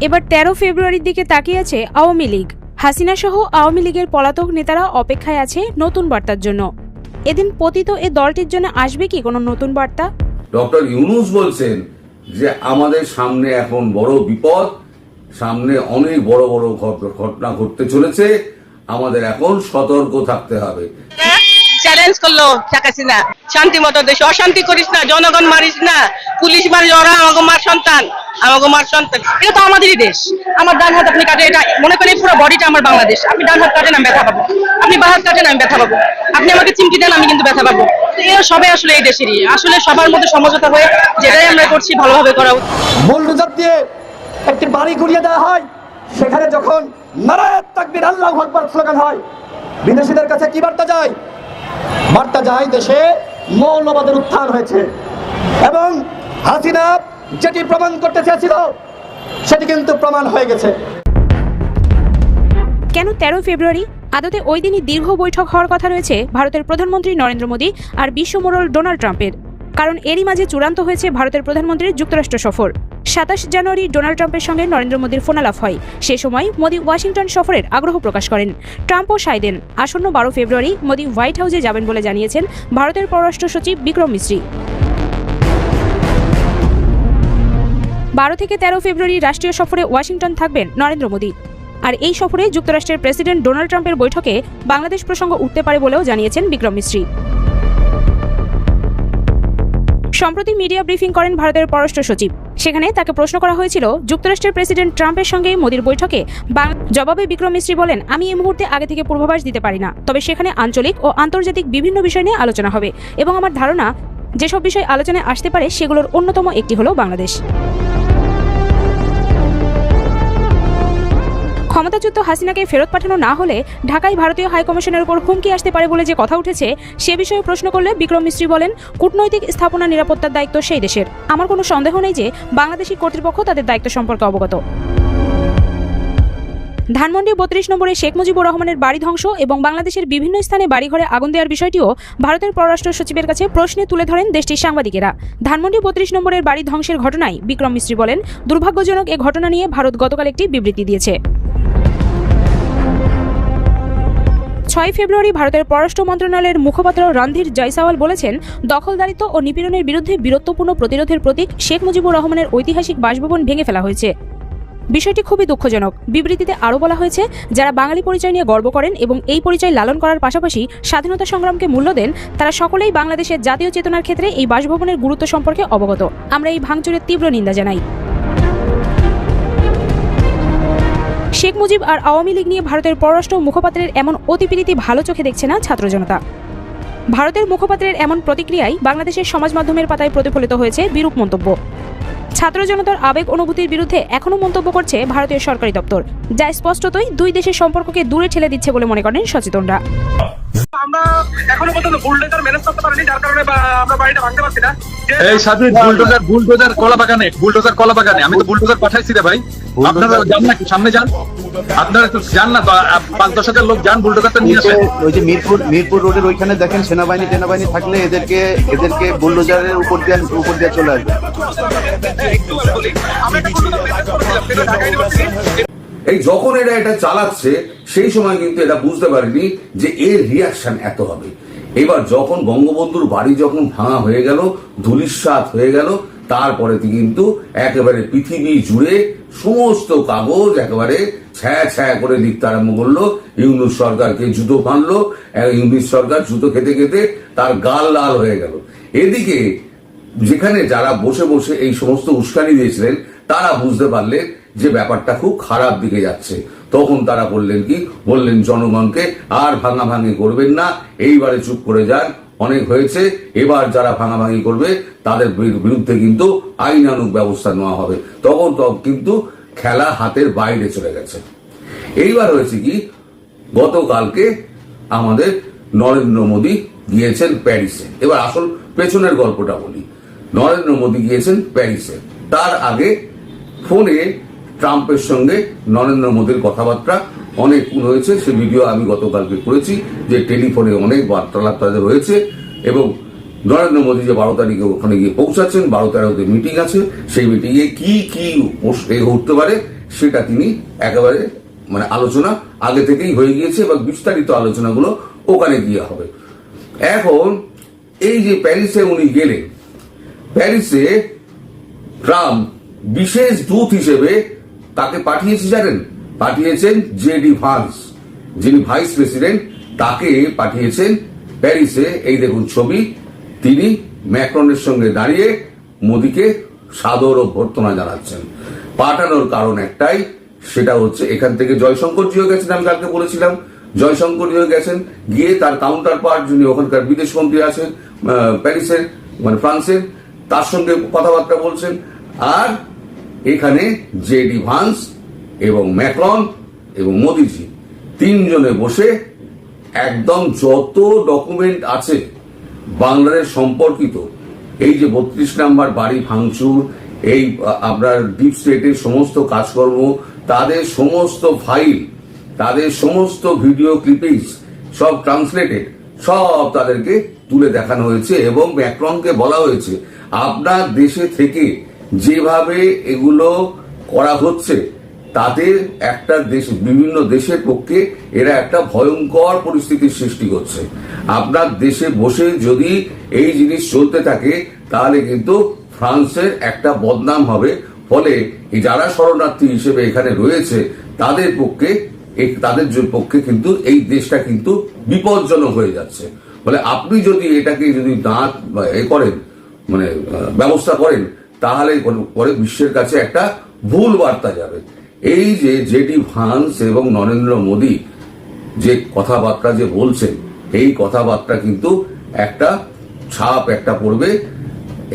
এবার তেরো ফেব্রুয়ারির দিকে তাকিয়ে আছে আওয়ামী লীগ। হাসিনা সহ আওয়ামী লীগের পলাতক নেতারা অপেক্ষায় আছে নতুন বার্তার জন্য। এদিন পতিত এ দলটির জন্য আসবে কি কোনো নতুন বার্তা? ডক্টর ইউনুস বলছেন যে, আমাদের সামনে এখন বড় বিপদ, সামনে অনেক বড় বড় ঘট- ঘটনা ঘটতে চলেছে, আমাদের এখন সতর্ক থাকতে হবে। চ্যালেঞ্জ করল শেখ হাসিনা। শান্তি মতো দেশে অশান্তি করিস না, জনগণ মারিস না, পুলিশ মারিস, ওরা আমাকে মার সন্তান আমাকে মার সন্তান। এটা তো আমাদেরই দেশ। আমার ডান হাত আপনি কাটে এটা মনে করেন পুরো বডিটা আমার বাংলাদেশ। আপনি ডান হাত কাটেন, আমি ব্যথা পাবো। আপনি বাঁ হাত কাটেন, আমি ব্যথা পাবো। আপনি আমাকে চিমকি দেন, আমি কিন্তু ব্যথা পাবো। এরা সবাই আসলে এই দেশেরই। আসলে সবার মধ্যে সমঝোতা হয়ে যেটাই আমরা করছি, ভালোভাবে করা উচিত। বুলডোজার দিয়ে একটি বাড়ি গুড়িয়ে দেওয়া হয়। সেখানে যখন নারায়ণ তাকবির আল্লাহ আকবার স্লোগান হয়, বিদেশিদের কাছে কি বার্তা যায়? বার্তা যায় দেশে মৌলবাদের উত্থান হয়েছে। এবং হাসিনা যেটি প্রমাণ করতে চেয়েছিল, সেটি কিন্তু প্রমাণ হয়ে গেছে। কেন তেরো ফেব্রুয়ারি? আদতে ওই দিনই দীর্ঘ বৈঠক হওয়ার কথা রয়েছে ভারতের প্রধানমন্ত্রী নরেন্দ্র মোদী আর বিশ্বমোড়ল ডোনাল্ড ট্রাম্পের। কারণ এরই মাঝে চূড়ান্ত হয়েছে ভারতের প্রধানমন্ত্রীর যুক্তরাষ্ট্র সফর। সাতাশ জানুয়ারি ডোনাল্ড ট্রাম্পের সঙ্গে নরেন্দ্র মোদীর ফোনালাপ হয়। সে সময় মোদী ওয়াশিংটন সফরের আগ্রহ প্রকাশ করেন। ট্রাম্পও সায় দেন। আসন্ন বারো ফেব্রুয়ারি মোদী হোয়াইট হাউসে যাবেন বলে জানিয়েছেন ভারতের পররাষ্ট্র সচিব বিক্রম মিশ্রী বারো থেকে তেরো ফেব্রুয়ারি রাষ্ট্রীয় সফরে ওয়াশিংটন থাকবেন নরেন্দ্র মোদী। আর এই সফরে যুক্তরাষ্ট্রের প্রেসিডেন্ট ডোনাল্ড ট্রাম্পের বৈঠকে বাংলাদেশ প্রসঙ্গ উঠতে পারে বলেও জানিয়েছেন বিক্রম মিশ্রি সম্প্রতি মিডিয়া ব্রিফিং করেন ভারতের পররাষ্ট্র সচিব। সেখানে তাকে প্রশ্ন করা হয়েছিল, যুক্তরাষ্ট্রের প্রেসিডেন্ট ট্রাম্পের সঙ্গে মোদির বৈঠকে জবাবে বিক্রম মিশ্রি বলেন, আমি এই মুহূর্তে আগে থেকে পূর্বাভাস দিতে পারি না। তবে সেখানে আঞ্চলিক ও আন্তর্জাতিক বিভিন্ন বিষয় নিয়ে আলোচনা হবে এবং আমার ধারণা, যেসব বিষয় আলোচনায় আসতে পারে, সেগুলোর অন্যতম একটি হলো বাংলাদেশ। ক্ষমতাচ্যুত হাসিনাকে ফেরত পাঠানো না হলে ঢাকায় ভারতীয় হাইকমিশনের উপর হুমকি আসতে পারে বলে যে কথা উঠেছে, সে বিষয়ে প্রশ্ন করলে বিক্রম মিস্ত্রি বলেন, কূটনৈতিক স্থাপনা নিরাপত্তার দায়িত্ব সেই দেশের। আমার কোনো সন্দেহ নেই যে বাংলাদেশি কর্তৃপক্ষ তাদের দায়িত্ব সম্পর্কে অবগত। ধানমন্ডি বত্রিশ নম্বরে শেখ মুজিবুর রহমানের বাড়ি ধ্বংস এবং বাংলাদেশের বিভিন্ন স্থানে বাড়িঘরে আগুন দেওয়ার বিষয়টিও ভারতের পররাষ্ট্র সচিবের কাছে প্রশ্নে তুলে ধরেন দেশটির সাংবাদিকেরা। ধানমন্ডি বত্রিশ নম্বরের বাড়ি ধ্বংসের ঘটনায় বিক্রম মিস্ত্রি বলেন, দুর্ভাগ্যজনক এ ঘটনা নিয়ে ভারত গতকাল একটি বিবৃতি দিয়েছে। ছয় ফেব্রুয়ারি ভারতের পররাষ্ট্র মন্ত্রণালয়ের মুখপাত্র রণধীর জয়সাওয়াল বলেছেন, দখলদারিত্ব ও নিপীড়নের বিরুদ্ধে বীরত্বপূর্ণ প্রতিরোধের প্রতীক শেখ মুজিবুর রহমানের ঐতিহাসিক বাসভবন ভেঙে ফেলা হয়েছে। বিষয়টি খুবই দুঃখজনক। বিবৃতিতে আরও বলা হয়েছে, যারা বাঙালি পরিচয় নিয়ে গর্ব করেন এবং এই পরিচয় লালন করার পাশাপাশি স্বাধীনতা সংগ্রামকে মূল্য দেন, তারা সকলেই বাংলাদেশের জাতীয় চেতনার ক্ষেত্রে এই বাসভবনের গুরুত্ব সম্পর্কে অবগত। আমরা এই ভাঙচুরের তীব্র নিন্দা জানাই। শেখ মুজিব আর আওয়ামী লীগ নিয়ে ভারতের পররাষ্ট্র মুখপাত্রের এমন অতিপীড়িতি ভালো চোখে দেখছে না ছাত্র জনতা ভারতের মুখপাত্রের এমন প্রতিক্রিয়ায় বাংলাদেশের সমাজ মাধ্যমের পাতায় প্রতিফলিত হয়েছে বিরূপ মন্তব্য। ছাত্র জনতার আবেগ অনুভূতির বিরুদ্ধে এখনও মন্তব্য করছে ভারতীয় সরকারি দপ্তর, যা স্পষ্টতই দুই দেশের সম্পর্ককে দূরে ঠেলে দিচ্ছে বলে মনে করেন সচেতনরা। আমরা এখনও পর্যন্ত বুলডোজার ম্যানেজ করতে পারিনি যার কারণে আমরা বাড়িটা ভাঙতে পারছি না। এই সাথে বুলডোজার বুলডোজার কলা বাগানে বুলডোজার কলা বাগানে আমি তো বুলডোজার পাঠাইছি রে ভাই। আপনারা যান না সামনে যান। আপনারা তো যান না পাঁচ দশ হাজার লোক যান বুলডোজারটা নিয়ে আসেন। ওই যে মিরপুর মিরপুর রোডের ওইখানে দেখেন সেনাবাহিনী সেনাবাহিনী থাকলে এদেরকে এদেরকে বুলডোজারের উপর দিয়ে উপর দিয়ে চলে আসবে। এই যখন এরা এটা চালাচ্ছে, সেই সময় কিন্তু এটা বুঝতে পারেনি যে এর রিয়াকশন এত হবে। এবার যখন বঙ্গবন্ধুর বাড়ি যখন ভাঙা হয়ে গেল ধুলিস্বাত হয়ে গেল, তারপরে কিন্তু একেবারে পৃথিবী জুড়ে সমস্ত কাগজ একেবারে ছায়া ছায়া করে লিখতে আরম্ভ করল। ইউনুস সরকারকে জুতো ফানলো ইউনুস সরকার জুতো খেতে খেতে তার গাল লাল হয়ে গেল। এদিকে যেখানে যারা বসে বসে এই সমস্ত উস্কানি দিয়েছিলেন, তারা বুঝতে পারলেন যে ব্যাপারটা খুব খারাপ দিকে যাচ্ছে। তখন তারা বললেন কি? বললেন, জনগণকে আর ভাঙাভাঙি করবেন না। এইবারে চুপ করে যান। অনেক হয়েছে। এবার যারা ভাঙাভাঙি করবে, তাদের বিরুদ্ধে কিন্তু আইনানুগ ব্যবস্থা নেওয়া হবে। তখন কিন্তু খেলা হাতের বাইরে চলে গেছে। এইবার হয়েছে কি? গতকালকে আমাদের নরেন্দ্র মোদী গিয়েছেন প্যারিসে। এবার আসল পেছনের গল্পটা বলি। নরেন্দ্র মোদী গিয়েছেন প্যারিসে। তার আগে ফোনে ট্রাম্পের সঙ্গে নরেন্দ্র মোদীর কথাবার্তা অনেক হয়েছে। সে ভিডিও আমি গতকালকে করেছি যে টেলিফোনে অনেক বার্তালাপ তাদের হয়েছে এবং নরেন্দ্র মোদী যে বারো তারিখে ওখানে গিয়ে পৌঁছাচ্ছেন, বারো তেরোতে মিটিং আছে। সেই মিটিংয়ে কি কি উঠতে পারে সেটা তিনি একেবারে মানে আলোচনা আগে থেকেই হয়ে গিয়েছে এবং বিস্তারিত আলোচনাগুলো ওখানে গিয়ে হবে। এখন এই যে প্যারিসে উনি গেলেন, প্যারিসে ট্রাম্প বিশেষ দূত হিসেবে তাকে পাঠিয়েছে জানেন? পাঠিয়েছেন জেডি ভান্স, যিনি ভাইস প্রেসিডেন্ট, তাকে পাঠিয়েছেন প্যারিসে। এই দেখুন ছবি, তিনি ম্যাক্রনের সঙ্গে দাঁড়িয়ে মোদীকে সাদর অভ্যর্থনা জানাচ্ছেন। পাঠানোর কারণ একটাই, সেটা হচ্ছে এখান থেকে জয়শঙ্করজিও গেছেন, আমি কালকে বলেছিলাম। জয়শঙ্করজিও গেছেন, গিয়ে তার কাউন্টার পার্ট যিনি ওখানকার বিদেশ মন্ত্রী আছেন প্যারিসের মানে ফ্রান্সের, তার সঙ্গে কথাবার্তা বলছেন। আর এখানে জেডি ভান্স এবং ম্যাক্রন এবং মোদিজি তিনজনে বসে একদম যত ডকুমেন্ট আছে বাংলাদেশ সম্পর্কিত, এই যে বত্রিশ নাম্বার বাড়ি ভাঙচুর, এই আপনার ডিপ স্টেটের সমস্ত কাজকর্ম, তাদের সমস্ত ফাইল, তাদের সমস্ত ভিডিও ক্লিপিংস সব ট্রান্সলেটেড, সব তাদেরকে তুলে দেখানো হয়েছে এবং ম্যাক্রনকে বলা হয়েছে, আপনার দেশে থেকে যেভাবে এগুলো করা হচ্ছে, তাদের একটা দেশ, বিভিন্ন দেশের পক্ষে এরা একটা ভয়ঙ্কর পরিস্থিতির সৃষ্টি করছে। আপনার দেশে বসে যদি এই জিনিস চলতে থাকে, তাহলে কিন্তু ফ্রান্সের একটা বদনাম হবে। ফলে যারা শরণার্থী হিসেবে এখানে রয়েছে, তাদের পক্ষে তাদের পক্ষে কিন্তু এই দেশটা কিন্তু বিপজ্জনক হয়ে যাচ্ছে। ফলে আপনি যদি এটাকে যদি না, এ করেন মানে ব্যবস্থা করেন তাহলে পরে বিশ্বের কাছে একটা ভুল বার্তা যাবে। এই যে জেডি ভান্স এবং নরেন্দ্র মোদী যে কথাবার্তা যে বলছেন, এই কথাবার্তা কিন্তু একটা ছাপ একটা পড়বে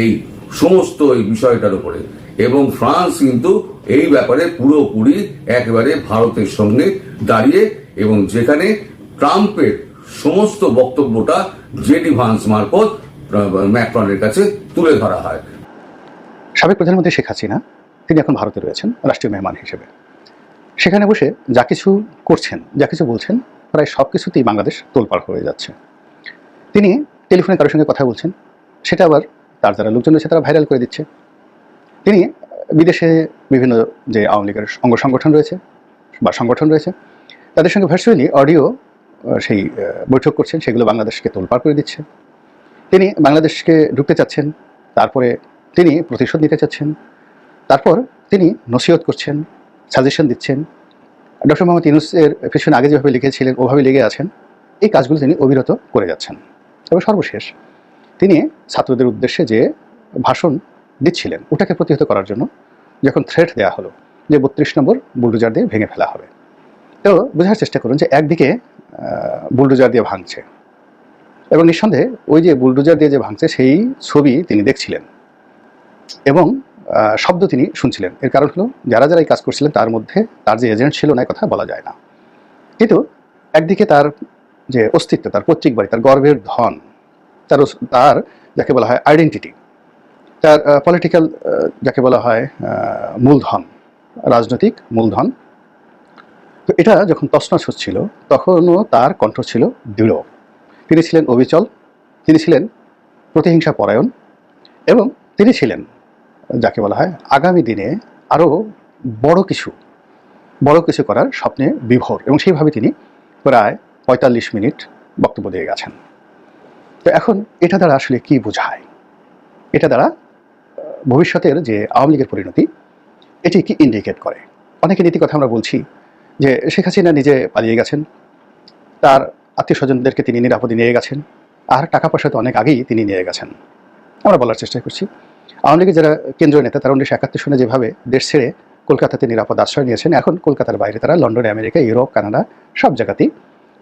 এই সমস্ত এই বিষয়টার উপরে। এবং ফ্রান্স কিন্তু এই ব্যাপারে পুরোপুরি একেবারে ভারতের সঙ্গে দাঁড়িয়ে এবং যেখানে ট্রাম্পের সমস্ত বক্তব্যটা জেডি ভান্স মারফত ম্যাক্রনের কাছে তুলে ধরা হয়। সাবেক প্রধানমন্ত্রী শেখ হাসিনা, তিনি এখন ভারতে রয়েছেন, রাষ্ট্রীয় মেহমান হিসেবে। সেখানে বসে যা কিছু করছেন, যা কিছু বলছেন, প্রায় সব কিছুতেই বাংলাদেশ তোলপাড় হয়ে যাচ্ছে। তিনি টেলিফোনে কারোর সঙ্গে কথা বলছেন, সেটা আবার তার যারা লোকজন রয়েছে, তারা ভাইরাল করে দিচ্ছে। তিনি বিদেশে বিভিন্ন যে আওয়ামী লীগের অঙ্গ সংগঠন রয়েছে বা সংগঠন রয়েছে, তাদের সঙ্গে ভার্চুয়ালি অডিও সেই বৈঠক করছেন, সেগুলো বাংলাদেশকে তোলপাড় করে দিচ্ছে। তিনি বাংলাদেশকে ঢুকতে চাচ্ছেন, তারপরে তিনি প্রতিশোধ নিতে চাচ্ছেন। তারপর তিনি নসিহত করছেন সাজেশন দিচ্ছেন। ডক্টর মোহাম্মদ ইউনুসের পেছনে আগে যেভাবে লিখেছিলেন ওভাবে লেগে আছেন। এই কাজগুলো তিনি অবিরত করে যাচ্ছেন। তবে সর্বশেষ, তিনি ছাত্রদের উদ্দেশ্যে যে ভাষণ দিচ্ছিলেন, ওটাকে প্রতিহত করার জন্য যখন থ্রেট দেওয়া হলো যে বত্রিশ নম্বর বুলডোজার দিয়ে ভেঙে ফেলা হবে। তো বোঝার চেষ্টা করুন যে একদিকে বুলডোজার দিয়ে ভাঙছে এবং নিঃসন্দেহে ওই যে বুলডোজার দিয়ে যে ভাঙছে, সেই ছবি তিনি দেখছিলেন। এবং শব্দ তিনি শুনছিলেন। এর কারণ হলো, যারা যারা এই কাজ করছিলেন, তার মধ্যে তার যে এজেন্ট ছিল না কথা বলা যায় না। কিন্তু একদিকে তার যে অস্তিত্ব, তার পৈতৃক বাড়ি, তার গর্বের ধন, তার তার যাকে বলা হয় আইডেন্টিটি তার পলিটিক্যাল যাকে বলা হয় মূলধন, রাজনৈতিক মূলধন, তো এটা যখন তছনছ হচ্ছিল, তখনও তার কণ্ঠ ছিল দৃঢ়। তিনি ছিলেন অবিচল, তিনি ছিলেন প্রতিহিংসা পরায়ণ এবং তিনি ছিলেন যাকে বলা হয় আগামী দিনে আরও বড় কিছু বড় কিছু করার স্বপ্নে বিভোর এবং সেইভাবে তিনি প্রায় পঁয়তাল্লিশ মিনিট বক্তব্য দিয়ে গেছেন। তো এখন এটা দ্বারা আসলে কি বোঝায়? এটা দ্বারা, ভবিষ্যতের যে আওয়ামী লীগের পরিণতি, এটি কি ইন্ডিকেট করে? অনেকে নীতি কথা আমরা বলছি যে শেখ হাসিনা নিজে পালিয়ে গেছেন, তার আত্মীয় স্বজনদেরকে তিনি নিরাপদে নিয়ে গেছেন, আর টাকা পয়সা তো অনেক আগেই তিনি নিয়ে গেছেন। আমরা বলার চেষ্টা করছি আওয়ামী লীগের যারা কেন্দ্রীয় নেতা, তারা উনিশশো একাত্তর সনে যেভাবে দেশ ছেড়ে কলকাতাতে নিরাপদ আশ্রয় নিয়েছেন, এখন কলকাতার বাইরে তারা লন্ডনে আমেরিকা, ইউরোপ, কানাডা সব জায়গাতেই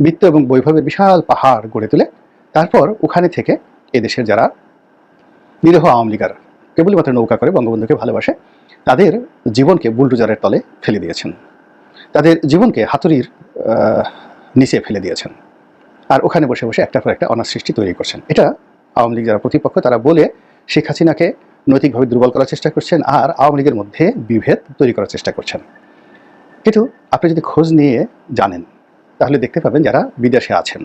বৃত্ত এবং বৈভবের বিশাল পাহাড় গড়ে তুলে। তারপর ওখানে থেকে এদেশের যারা নিরীহ আওয়ামী লীগার কেবলমাত্র নৌকা করে বঙ্গবন্ধুকে ভালোবাসে, তাদের জীবনকে বুলডোজারের তলে ফেলে দিয়েছেন। তাদের জীবনকে হাতুড়ির নিচে ফেলে দিয়েছেন। আর ওখানে বসে বসে একটার পর একটা অনার সৃষ্টি তৈরি করছেন। এটা আওয়ামী লীগ যারা প্রতিপক্ষ, তারা বলে শেখ হাসিনাকে নৈতিকভাবে দুর্বল করার চেষ্টা করছেন আর আওয়ামী লীগের মধ্যে বিভেদ তৈরি করার চেষ্টা করছেন। কিন্তু আপনি যদি খোঁজ নিয়ে জানেন, তাহলে দেখতে পাবেন যারা বিদেশে আছেন।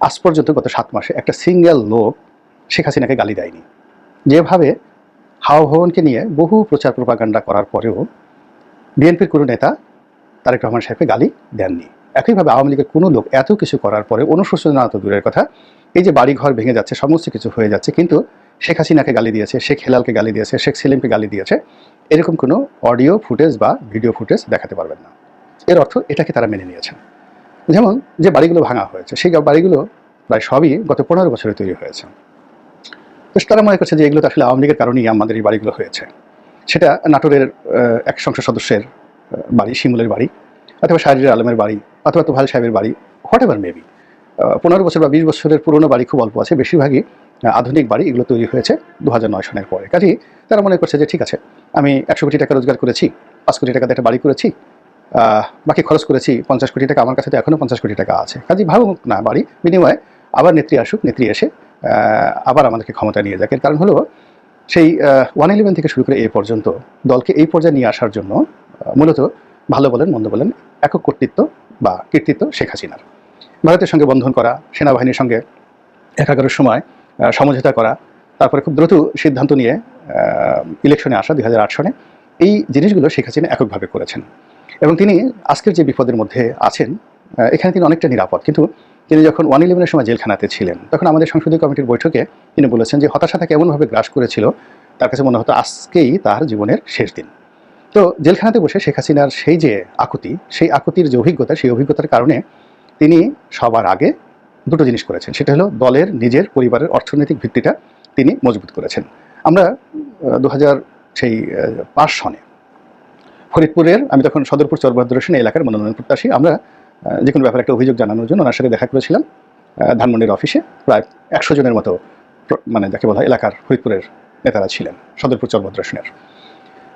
আজ পর্যন্ত গত সাত মাসে একটা সিঙ্গেল লোক শেখ হাসিনাকে গালি দেয়নি। যেভাবে হাওয়া ভবনকে নিয়ে বহু প্রচার প্রপাগান্ডা করার পরেও বিএনপির কোনো নেতা তারেক রহমান সাহেবকে গালি দেননি। একইভাবে আওয়ামী লীগের কোনো লোক এত কিছু করার পরে অনুশোচনা তো দূরের কথা। এই যে বাড়িঘর ভেঙে যাচ্ছে, সমস্ত কিছু হয়ে যাচ্ছে, কিন্তু শেখ হাসিনাকে গালি দিয়েছে, শেখ হেলালকে গালি দিয়েছে, শেখ সেলিমকে গালি দিয়েছে, এরকম কোনো অডিও ফুটেজ বা ভিডিও ফুটেজ দেখাতে পারবেন না। এর অর্থ এটাকে তারা মেনে নিয়েছেন। যেমন যে বাড়িগুলো ভাঙা হয়েছে, সেই বাড়িগুলো প্রায় সবই গত পনেরো বছরে তৈরি হয়েছে। তো তারা মনে করছে যে এগুলো আসলে আওয়ামী লীগের কারণেই আমাদের এই বাড়িগুলো হয়েছে। সেটা নাটোরের এক সংসদ সদস্যের বাড়ি, শিমুলের বাড়ি, অথবা শাহরির আলমের বাড়ি, অথবা তোহাল সাহেবের বাড়ি হোয়াট এভার মেবি পনেরো বছর বা বিশ বছরের পুরনো বাড়ি খুব অল্প আছে, বেশিরভাগই আধুনিক বাড়ি এগুলো তৈরি হয়েছে দু হাজার নয় সনের পরে। কাজেই তারা মনে করছে যে ঠিক আছে, আমি একশো কোটি টাকা রোজগার করেছি, পাঁচ কোটি টাকাতে একটা বাড়ি করেছি বাকি খরচ করেছি পঞ্চাশ কোটি টাকা, আমার কাছে তো এখনও পঞ্চাশ কোটি টাকা আছে। কাজেই ভাবুক না, বাড়ি বিনিময়ে আবার নেত্রী আসুক, নেত্রী এসে আবার আমাদেরকে ক্ষমতা নিয়ে যাক। এর কারণ হলো, সেই ওয়ান ইলেভেন থেকে শুরু করে এই পর্যন্ত দলকে এই পর্যায়ে নিয়ে আসার জন্য মূলত ভালো বলেন, মন্দ বলেন, একক কর্তৃত্ব বা কৃতিত্ব শেখ হাসিনার। ভারতের সঙ্গে বন্ধন করা, সেনাবাহিনীর সঙ্গে একাগারের সময় সমঝোতা করা, তারপরে খুব দ্রুত সিদ্ধান্ত নিয়ে ইলেকশনে আসা দুই হাজার আট সনে, এই জিনিসগুলো শেখ হাসিনা এককভাবে করেছেন। এবং তিনি আজকের যে বিপদের মধ্যে আছেন এখানে তিনি অনেকটা নিরাপদ। কিন্তু তিনি যখন ওয়ান ইলেভেনের সময় জেলখানাতে ছিলেন, তখন আমাদের সংসদীয় কমিটির বৈঠকে তিনি বলেছেন যে হতাশা তাকে এমনভাবে গ্রাস করেছিল, তার কাছে মনে হতো আজকেই তার জীবনের শেষ দিন। তো জেলখানাতে বসে শেখ হাসিনার সেই যে আকুতি, সেই আকুতির যে অভিজ্ঞতা, সেই অভিজ্ঞতার কারণে তিনি সবার আগে দুটো জিনিস করেছেন। সেটা হলো দলের নিজের পরিবারের অর্থনৈতিক ভিত্তিটা তিনি মজবুত করেছেন। আমরা দু হাজার সেই পাঁচ সনে ফরিদপুরের, আমি তখন সদরপুর চরভদ্র সেন এলাকার মনোনয়ন প্রত্যাশী, আমরা যে কোনো ব্যাপারে একটা অভিযোগ জানানোর জন্য ওনার সাথে দেখা করেছিলাম ধানমন্ডির অফিসে। প্রায় একশো জনের মতো মানে যাকে বলা হয় এলাকার ফরিদপুরের নেতারা ছিলেন সদরপুর চরভদ্র সেনের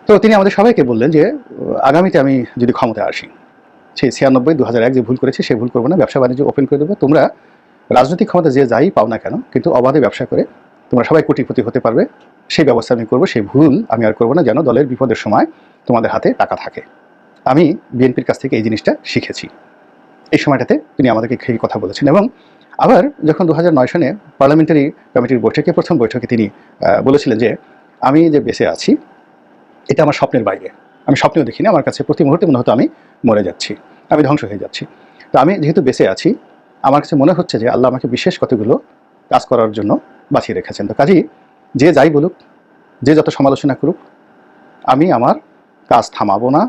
তো তিনি আমাদের সবাইকে বললেন যে আগামীতে আমি যদি ক্ষমতায় আসি সেই ছিয়ানব্বই দু হাজার এক যে ভুল করেছি সেই ভুল করব না, ব্যবসা বাণিজ্য ওপেন করে দেবো। তোমরা রাজনৈতিক ক্ষমতা যে যাই পাও না কেন, কিন্তু অবাধে ব্যবসা করে তোমরা সবাই কোটিপতি হতে পারবে, সেই ব্যবস্থা আমি করব, সেই ভুল আমি আর করব না, যেন দলের বিপদের সময় তোমাদের হাতে টাকা থাকে। আমি বিএনপির কাছ থেকে এই জিনিসটা শিখেছি। এই সময়টাতে তিনি আমাদেরকে সেই কথা বলেছেন এবং আবার যখন দু হাজার নয় সনে পার্লামেন্টারি কমিটির বৈঠকে, প্রথম বৈঠকে তিনি বলেছিলেন যে, আমি যে বেঁচে আছি, এটা আমার স্বপ্নের বাইরে। আমি স্বপ্নেও দেখিনি, আমার কাছে প্রতি মুহূর্তে মনে হতো আমি মরে যাচ্ছি, আমি ধ্বংস হয়ে যাচ্ছি। তো আমি যেহেতু বেঁচে আছি, আমার কাছে মনে হচ্ছে যে আল্লাহ আমাকে বিশেষ কতগুলো কাজ করার জন্য বাঁচিয়ে রেখেছেন। তো কাজেই যে যাই বলুক, যে যত সমালোচনা করুক, আমি আমার কাজ থামাবো না।